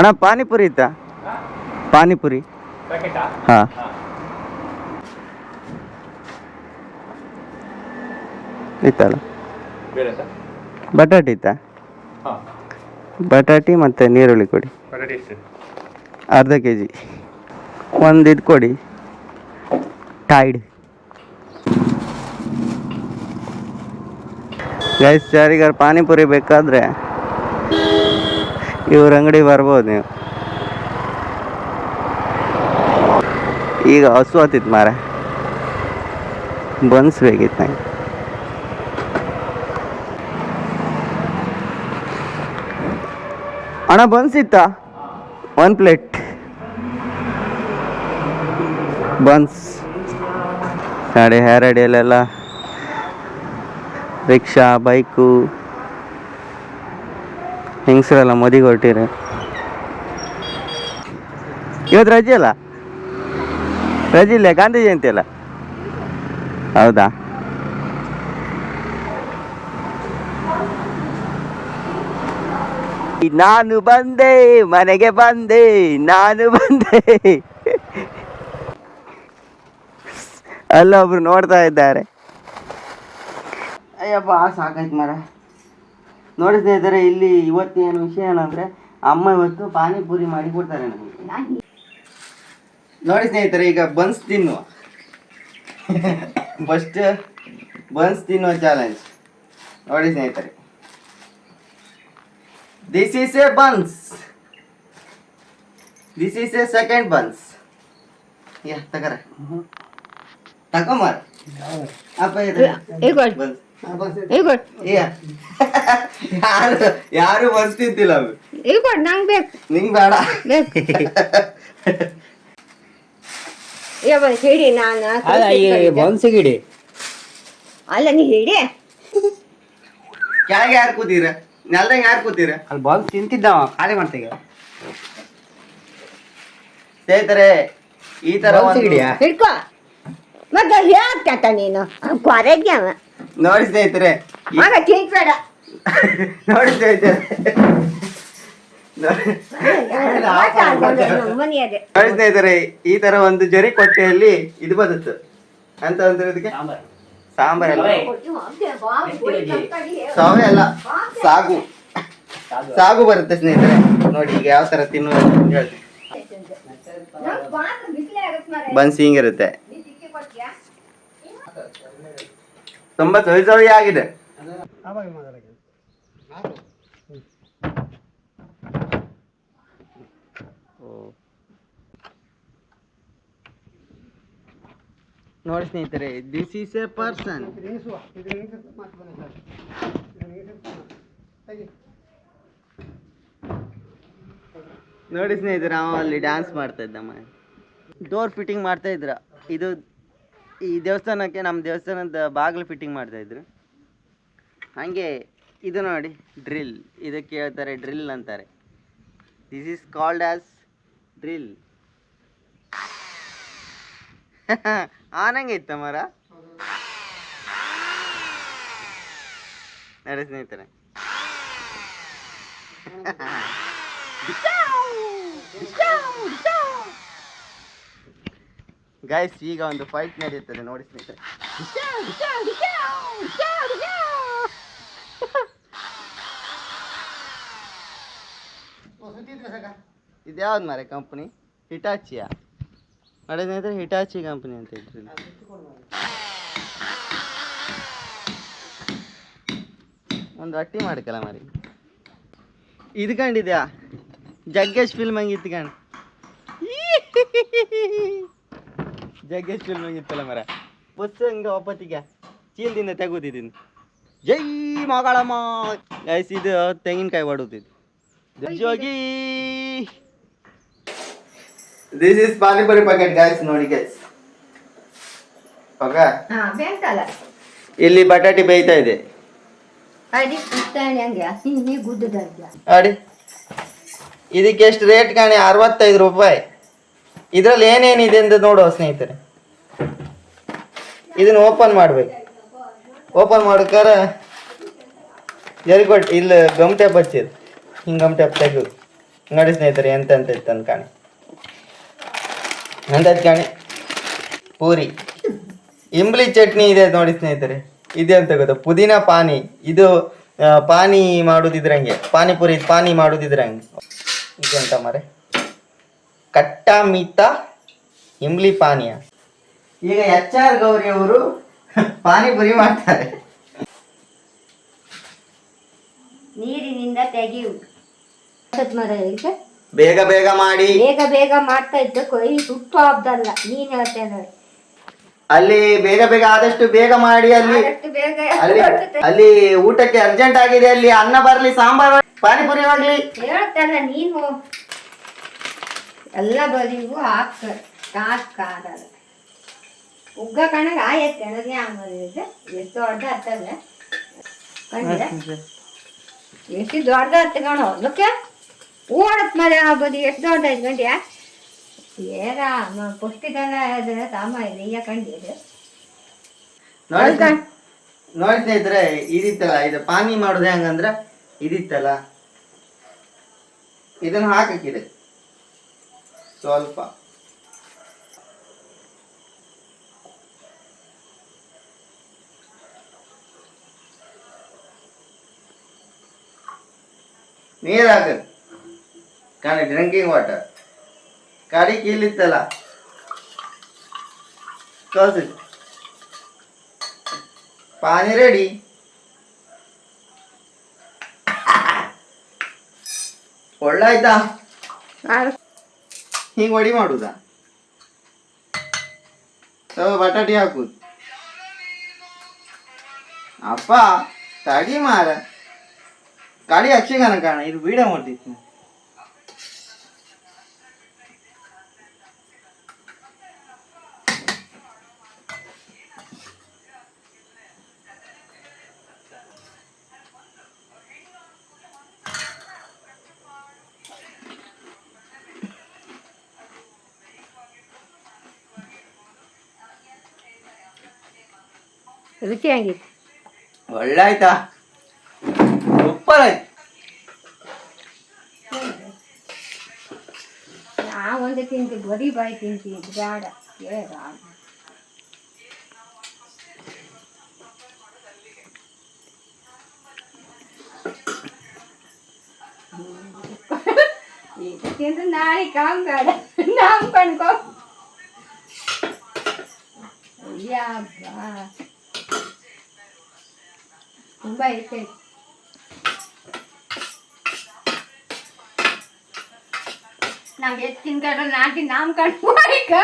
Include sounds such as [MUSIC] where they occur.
ಅಣ್ಣ ಪಾನಿಪುರಿ ಇತ್ತಾ? ಪಾನಿಪುರಿ. ಹಾಂ. ಇತ್ತಲ್ಲ ಬಟಾಟೆ ಇತ್ತಾ? ಬಟಾಟೆ ಮತ್ತು ನೀರುಳ್ಳಿ ಕೊಡಿ. ಅರ್ಧ ಕೆ ಜಿ. ಒಂದು ಇದು ಕೊಡಿ. ಟೈಡ್ ಗೈಸ್ ಯಾರಿಗಾರು ಪಾನಿಪುರಿ ಬೇಕಾದರೆ ಇವ್ರ ಅಂಗಡಿ ಬರ್ಬೋದು ನೀವು. ಈಗ ಹಸು ಹತ್ತಿತ್ತು ಮಾರ ಬನ್ಸ್ ಬೇಕಿತ್ತು ನಂಗೆ. ಅಣ್ಣ, ಬನ್ಸ್ ಒಂದು ಪ್ಲೇಟ್. ಬನ್ಸ್. ಗಾಡಿ ಹೇರ್ ರಿಕ್ಷಾ, ಬೈಕು. ಹೆಂಗಸರೆಲ್ಲ ಮದಿಗೆ ಹೊರಟಿರಿ. ಇವತ್ತು ರಜೆ ಅಲ್ಲ? ರಜೆ ಇಲ್ಲ, ಗಾಂಧಿ ಜಯಂತಿ ಅಲ್ಲ? ಹೌದಾ? ನಾನು ಬಂದೆ, ಮನೆಗೆ ಬಂದೆ, ನಾನು ಬಂದೆ. ಅಲ್ಲೊಬ್ರು ನೋಡ್ತಾ ಇದ್ದಾರೆ. ಅಯ್ಯಪ್ಪ, ಸಾಕಾಯ್ತು ಮರ ನೋಡಿ ಸ್ನೇಹಿತರೆ ಇಲ್ಲಿ ಇವತ್ತು ಏನು ವಿಷಯ ಏನಂದ್ರೆ ಅಮ್ಮ ಇವತ್ತು ಪಾನಿಪುರಿ ಮಾಡಿ ಕೊಡ್ತಾರೆ ನಮಗೆ. ನೋಡಿ ಸ್ನೇಹಿತರೆ ಈಗ ಬನ್ಸ್ ತಿನ್ನುವ. ಫಸ್ಟ್ ಬನ್ಸ್ ತಿನ್ನುವ ಚಾಲೆಂಜ್ ನೋಡಿ ಸ್ನೇಹಿತರೆ. This is a buns this is a second buns ಯಾ ತಗರ. ತಗೊಂಬಾರ ಅಪ್ಪ ಬನ್ಸ್. ಇಗೋಡ್ ಯಾರು ಯಾರು ಬನ್ಸ್ ತಿಂತಿಲ್ಲ ಅದು ಇಗೋಡ್ ನಂಗೆ ಬೇಕು. ನಿಂಗ್ ಬೇಡ. ಬೇಕು. ಯಾವ ಹಿಡಿ ನಾನು ಅಲ್ಲ ಈ ಬನ್ಸಿಗಿಡಿ ಅಲ್ಲ ನೀ ಹಿಡಿ. ಕೆಳಗೆ ಯಾರು ಕೂತೀರ? ನೆಲ್ದಂಗೆ ಯಾರು ಕೂತೀರ? ಅಲ್ಲಿ ಬನ್ಸ್ ತಿಂತಿದ್ದವ ಖಾಲಿ ಮಾಡ್ತೀಗ ಸ್ನೇಹಿತರೆ ಈ ತರ ಹಿಡ್ಕೊ. ಮತ್ತೆ ಹೇಳ್ತಾ ನೀನು. ಕೊರಗ್ಯಾವ ಅವ. ನೋಡಿ ಸ್ನೇಹಿತರೆ ಕೇಕ್ ನೋಡಿ ಸ್ನೇಹಿತರೆ. ನೋಡಿ ಸ್ನೇಹಿತರೆ ಈ ತರ ಒಂದು ಜರಿ ಕೊಟ್ಟೆಯಲ್ಲಿ ಇದು ಬರುತ್ತೆ ಅಂತ ಅಂದ್ರೆ ಸಾಂಬಾರ್. ಅಲ್ಲ. ಸಾವೆ. ಅಲ್ಲ ಸಾಗು. ಸಾಗು. ಬರುತ್ತೆ ಸ್ನೇಹಿತರೆ. ನೋಡಿ ಈಗ ಯಾವ ತರ ತಿನ್ನುವ ಹೇಳ್ತೀನಿ. ಬನ್ಸ್ ಹಿಂಗಿರುತ್ತೆ. ತುಂಬಾ ಸೊಯ್ ಆಗಿದೆ. ನೋಡಿ ಸ್ನೇಹಿತರೆ ದಿಸ್ ಈಸ್ ಎ ಪರ್ಸನ್ ನೋಡಿ ಸ್ನೇಹಿತರೆ, ಅವ ಅಲ್ಲಿ ಡ್ಯಾನ್ಸ್ ಮಾಡ್ತಾ ಇದ್ದಮ್ಮ ಡೋರ್ ಫಿಟ್ಟಿಂಗ್ ಮಾಡ್ತಾ ಇದ್ರ. ಇದು ಈ ದೇವಸ್ಥಾನಕ್ಕೆ ನಮ್ಮ ದೇವಸ್ಥಾನದ ಬಾಗಿಲು ಫಿಟ್ಟಿಂಗ್ ಮಾಡ್ತಾ ಇದ್ರು. ಹಾಗೆ ಇದು ನೋಡಿ ಡ್ರಿಲ್ ಇದಕ್ಕೆ ಹೇಳ್ತಾರೆ ಡ್ರಿಲ್ ಅಂತಾರೆ. This is called as drill ಆನಂಗೆ ಇತ್ತ ಮರ? ನಡೆ ಸ್ನೇಹಿತರೆ. [LAUGHS] ಗೈಸ್ ಈಗ ಒಂದು ಫೈಟ್ ನಡೆಯುತ್ತದೆ ನೋಡಿ ಸ್ನೇಹಿತರೆ. ಇದ್ಯಾವ್ದು ಮಾರೆ ಕಂಪ್ನಿ ಹಿಟಾಚಿಯಾ? ನೋಡಿ ಸ್ನೇಹಿತರೆ ಹಿಟಾಚಿ ಕಂಪ್ನಿ ಅಂತ ಇದ್ರಿ. ಒಂದು ಅಟ್ಟಿ ಮಾಡ್ಕಲ್ಲ ಮರಿ ಇದು ಕಂಡಿದ್ಯಾ? ಜಗ್ಗೇಶ್ ಫಿಲ್ಮ್ ಹಂಗೆ ಕಣ್ ಜಗ್ಗೇಶ್ ಫಿಲ್ಮ್ ಹಂಗಿತ್ತಲ್ಲ ಮರ. ಬಸ್ ಹಂಗ ಒಪ್ಪತ್ತಿಗೆ ಚೀಲದಿಂದ ತೆಗೋತಿದ್ದೀನಿ ಜೈ ಮಗಳಮ್ಮ. ಇದು ತೆಂಗಿನಕಾಯಿ ಹೊಡುತ್ತಿದ್ದು ಜೋಗಿ. This is panipuri packet guys ನೋಡಿ ಗಾಯ್ಸ್ ಓಕೆ ಇಲ್ಲಿ ಬಟಾಟಿ ಬೇಯ್ತಾ ಇದೆ. ಅಡಿ. ಇದಕ್ಕೆ ಎಷ್ಟು ರೇಟ್ ಕಾಣಿ? ಅರವತ್ತೈದು ರೂಪಾಯಿ. ಇದರಲ್ಲಿ ಏನೇನಿದೆ ಅಂತ ನೋಡುವ ಸ್ನೇಹಿತರೆ. ಇದನ್ನ ಓಪನ್ ಮಾಡ್ಬೇಕು. ಓಪನ್ ಮಾಡ್ಕಾರ ಜರಿ ಕೊಟ್ಟು ಇಲ್ಲಿ ಗಮ್ ಟ್ಯಾಪ್ ಹಚ್ಚಿದ್ ಹಿಂಗೆ ಗಮ್ ಟ್ಯಾಪ್ ತೆಗೆದು. ನೋಡಿ ಸ್ನೇಹಿತರೆ, ಎಂತ ಅಂತ ಇತ್ತು ಅಂತ ಕಾಣಿ. ಪೂರಿ. ಇಂಬ್ಲಿ ಚಟ್ನಿ ಇದೆ ನೋಡಿ ಸ್ನೇಹಿತರೆ. ಇದೆ ಅಂತ ಗೊತ್ತಾ? ಪುದೀನ ಪಾನಿ. ಇದು ಪಾನಿ ಮಾಡುದಿದ್ರಂಗೆ. ಪಾನಿಪುರಿ, ಪಾನಿ ಮಾಡುದಿದ್ರಂಗೆ. ಇದೆಂತ ಮರೆ ಕಟ್ಟ ಮಿತ್ತ ಇಂಬ್ಲಿ ಪಾನೀಯ ಈಗ ಎಚ್ ಆರ್ ಗೌರಿ ಅವರು ಪಾನಿಪುರಿ ಮಾಡ್ತಾರೆ. ನೀರಿನಿಂದ ತೆಗೆಯು. ಮರ ಬೇಗ ಬೇಗ ಮಾಡಿ. ಬೇಗ ಬೇಗ ಮಾಡ್ತಾ ಇದ್ದ ಕೊಯ್ ಸುಟ್ಟು ಹಬ್ಬದಲ್ಲ ನೀನ್ ಹೇಳ್ತೇನೆ ನೋಡಿ. ಅಲ್ಲಿ ಬೇಗ ಬೇಗ ಆದಷ್ಟು ಬೇಗ ಮಾಡಿ ಅಲ್ಲಿ ಆದಷ್ಟು ಬೇಗ ಅಲ್ಲಿ ಅಲ್ಲಿ ಊಟಕ್ಕೆ ಅರ್ಜೆಂಟ್ ಆಗಿದೆ ಅಲ್ಲಿ ಅನ್ನ ಬರ್ಲಿ ಸಾಂಬಾರ್ ಪಾನಿಪುರಿ ಆಗ್ಲಿ ಹೇಳ್ತಲ್ಲ ನೀನು ಎಲ್ಲ ಬದಿಗೂ ಹಾಕ ಕಾಕಲ್ಲ ಉಗ್ಗ ಕಣಗ ಆಯತ್ತೆ ನನಗೆ ಆಮೇಲೆ ಎಷ್ಟು ದೊಡ್ಡ ಹತ್ತಲ್ಲ ಕಂಡಿದೆ ಎಷ್ಟು ದೊಡ್ಡ ಹತ್ತ ಕಣ. ಅದಕ್ಕೆ ಓಡತ್ ಮರ ಆ ಬದಿ ಎಷ್ಟು ದೊಡ್ಡ ಐದು ಗಂಟೆ ಏರ ಪುಷ್ಟಿದಲ್ಲ ಅದನ್ನ ಸಾಮ ಈಗ ಕಂಡಿದೆ ನೋಡ್ತಾ ಇದ್ರೆ ಇದಿತ್ತಲ್ಲ ಇದು ಪಾನಿ ಮಾಡೋದು ಹೆಂಗಂದ್ರೆ ಇದಿತ್ತಲ್ಲ. ಇದನ್ನ ಹಾಕಕ್ಕಿದೆ ಸ್ವಲ್ಪ ನೀರ್ ಹಾಕ ಕಾಣಿ ಡ್ರಿಂಕಿಂಗ್ ವಾಟರ್ ಕಾಡಿ ಕೀಲಿತ್ತಲ್ಲ ಕಳ್ಸಿ ಪಾನಿ ರೆಡಿ ಒಳ್ಳಾಯ್ತಾ ಹಿಂಗ್ ವಡಿ ಮಾಡುದಾ? ತಗೋ ಬಟಾಟಿ ಹಾಕುದು ಅಪ್ಪ, ತಡಿ ಮಾರ ಗಾಡಿ ಹಚ್ಚಿಗನ ಕಾಣ, ಇದು ಬೀಡ ಮಾಡ್ತಿತ್ತು. ರುಚಿ ಆಗಿತ್ತು ಒಳ್ಳಾಯ್ತಾ ಸೂಪರ್ ಆಯ್ತು ನಾ ಒಂದು ತಿಂತೀವಿ ಬರೀ ಬಾಯಿ ತಿಂತೀವಿ ಬೇಡ. ಈಗ ತಿಂದು ನಾಳೆ ಕಾಮ್ ಬೇಡ ನಾಮ್ ಕಣ್ಕೋ ಅಯ್ಯಬ್ಬ ತುಂಬ ಐತೆ. ನಂಗೆ ತಿನ್ಕೊಂಡ್ರೆ ನಾಟಿ ನಾಮ್ ಈಗ.